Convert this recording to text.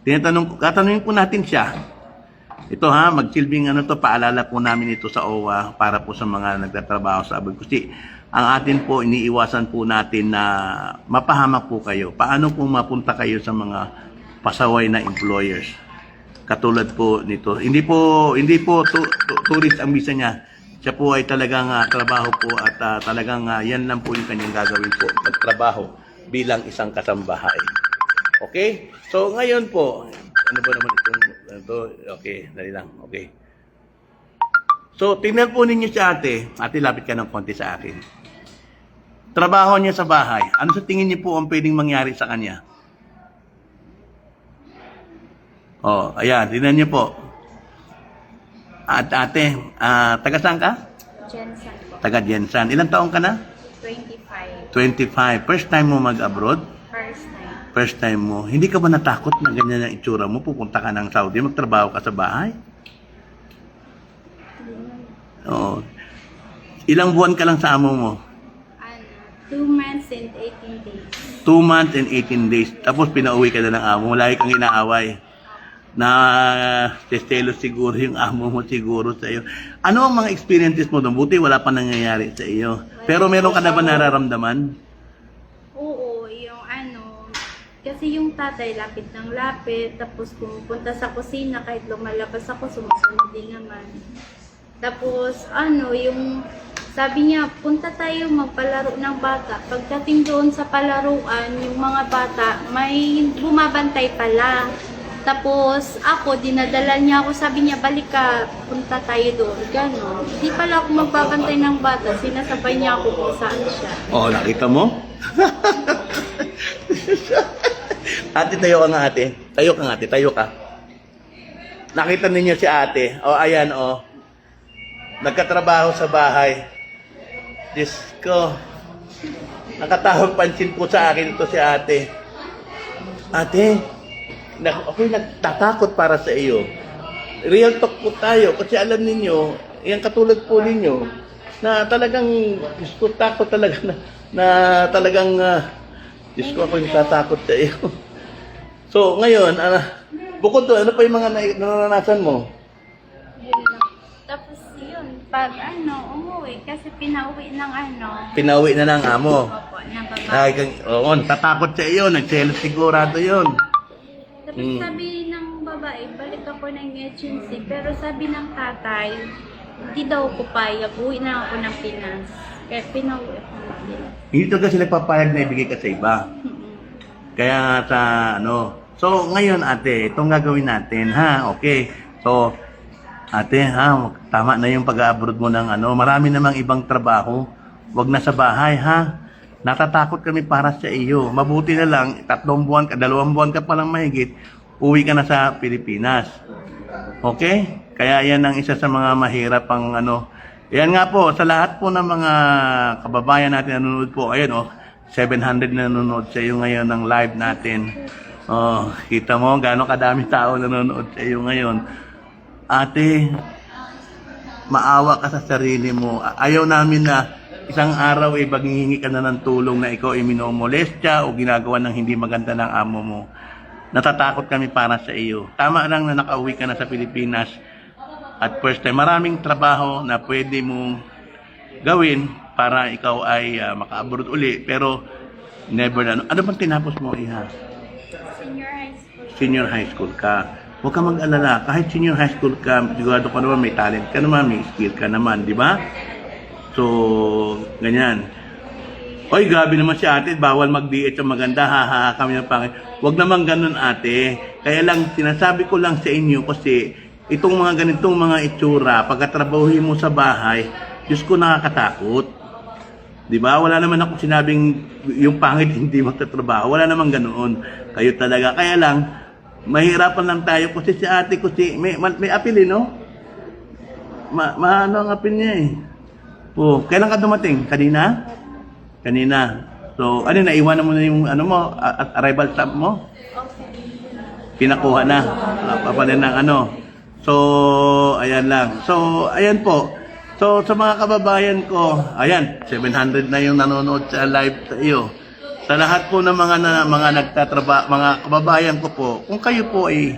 Tinatanong, tatanungin po natin siya. Ito ha, magsilbing ano to, paalala po namin ito sa OWA para po sa mga nagtatrabaho sa abroad. Kasi ang atin po, iniiwasan po natin na mapahamak po kayo. Paano po mapunta kayo sa mga pasaway na employers? Katulad po nito. Hindi po, hindi po tu- tu- tourist ang visa niya. Siya po ay talagang ah, trabaho po at ah, talagang ah, yan lang po yung kanyang gagawin po. Magtrabaho bilang isang kasambahay. Okay? So, ngayon po, ano ba naman itong, ito, okay, dali lang, okay. So, tingnan po ninyo si ate. Ate, lapit ka ng konti sa akin. Trabaho niya sa bahay. Ano sa tingin niyo po ang pwedeng mangyari sa kanya? Oh, ayan, tingnan niyo po. At ate, ah, taga saan ka? Jensen po. Taga Jensan. Ilang taong ka na? 25. 25. First time mo mag-abroad? First time. Mo, hindi ka ba natakot na ganyan ang itsura mo? Pupunta ka ng Saudi, magtrabaho ka sa bahay? Oo. Ilang buwan ka lang sa amo mo? Ano, 2 months and 18 days. 2 months and 18 days. Tapos pinauwi ka na ng amo mo. Lagi kang inaaway. Na testelo siguro yung amo mo siguro sa iyo. Ano ang mga experiences mo doon? Buti wala pa nangyayari sa iyo. Pero meron ka na ba nararamdaman? Oo, kasi yung tatay lapit ng lapit, tapos pumupunta sa kusina, kahit lumalabas ako, sumusunod din naman. Tapos, ano, yung sabi niya, punta tayo magpalaro ng bata. Pagdating doon sa palaruan, yung mga bata, may bumabantay pala. Tapos, ako, dinadala niya ako, sabi niya, balik ka, punta tayo doon. Ganon. Di pala ako magbabantay ng bata, sinasabay niya ako kung saan siya. Oh, nakita mo? ate, tayo ka nga ate. Tayo ka nga ate, tayo ka. Nakita ninyo si ate. O, ayan o. Nagkatrabaho sa bahay. Diyos ko. Nakatahong pansin po sa akin ito si ate. Ate, na, ako'y nagtatakot para sa iyo. Real talk po tayo kasi alam ninyo, yan katulad po ninyo, na talagang gusto takot talaga na, na talagang uh, Diyos ko ako'y natatakot sa iyo. So ngayon, ano, bukod doon, ano pa yung mga na- naranasan mo? Yun lang. Tapos yun, pag ano, umuwi, kasi pinauwi ng ano, Pinauwi na ng amo. opo, ng babae. Ay, kang, oo, natatakot sa iyo, nagselos sigurado yun. Tapos Mm. sabi ng babae, balik ako ng agency. Pero sabi ng tatay, hindi daw ko payag. Uwi na ako ng Pinas. Kaya pinauwi ako ng Pinas. Hindi talaga sila papayag na ibigay ka sa iba. Kaya sa ano. So ngayon ate, itong gagawin natin ha. Okay. So ate ha, tama na yung pag-abroad mo ng ano. Marami namang ibang trabaho. Huwag na sa bahay ha. Natatakot kami para sa iyo. Mabuti na lang, tatlong buwan ka, dalawang buwan ka pa lang mahigit, uwi ka na sa Pilipinas. Okay? Kaya yan ang isa sa mga mahirap ang ano. Yan nga po, sa lahat po ng mga kababayan natin na nanonood po, ayun oh, 700 na nanonood sa iyo ngayon ng live natin. Oh, kita mo gaano kadami tao nanonood sa iyo ngayon. Ate, maawa ka sa sarili mo. Ayaw namin na isang araw ay baghingi ka na ng tulong na ikaw ay minomolestya o ginagawa ng hindi maganda ng amo mo. Natatakot kami para sa iyo. Tama lang na nakauwi ka na sa Pilipinas at first time. Maraming trabaho na pwede mong gawin para ikaw ay uh, maka-abroad uli. Pero never na. Ano bang tinapos mo, Iha? Senior high school. senior high school ka. Huwag ka mag-alala. Kahit senior high school ka, sigurado ka naman may talent ka naman, may skill ka naman, di ba? So, ganyan. Oy, grabe naman si ate, bawal mag-DH ang maganda, ha, ha, ha, kami ng pangit. Huwag naman ganun ate. Kaya lang, sinasabi ko lang sa inyo kasi itong mga ganitong mga itsura, pagkatrabahuhin mo sa bahay, Diyos ko nakakatakot. Di ba? Wala naman ako sinabing yung pangit hindi magtatrabaho. Wala naman ganoon. Kayo talaga. Kaya lang, mahirapan lang tayo kasi si ate ko si... May, ma- may apil eh, no? Ma, maano ang apil niya eh. Oh, kailan ka dumating? Kanina? Kanina. So, ano, naiwanan mo na yung ano mo, a- a- arrival stamp mo? Pinakuha na papanin ng ano. So, ayan lang. So, ayan po. So, sa mga kababayan ko, ayan, 700 na yung nanonood sa live sa iyo. sa lahat po ng mga na, mga nagtatraba, mga kababayan ko po, kung kayo po ay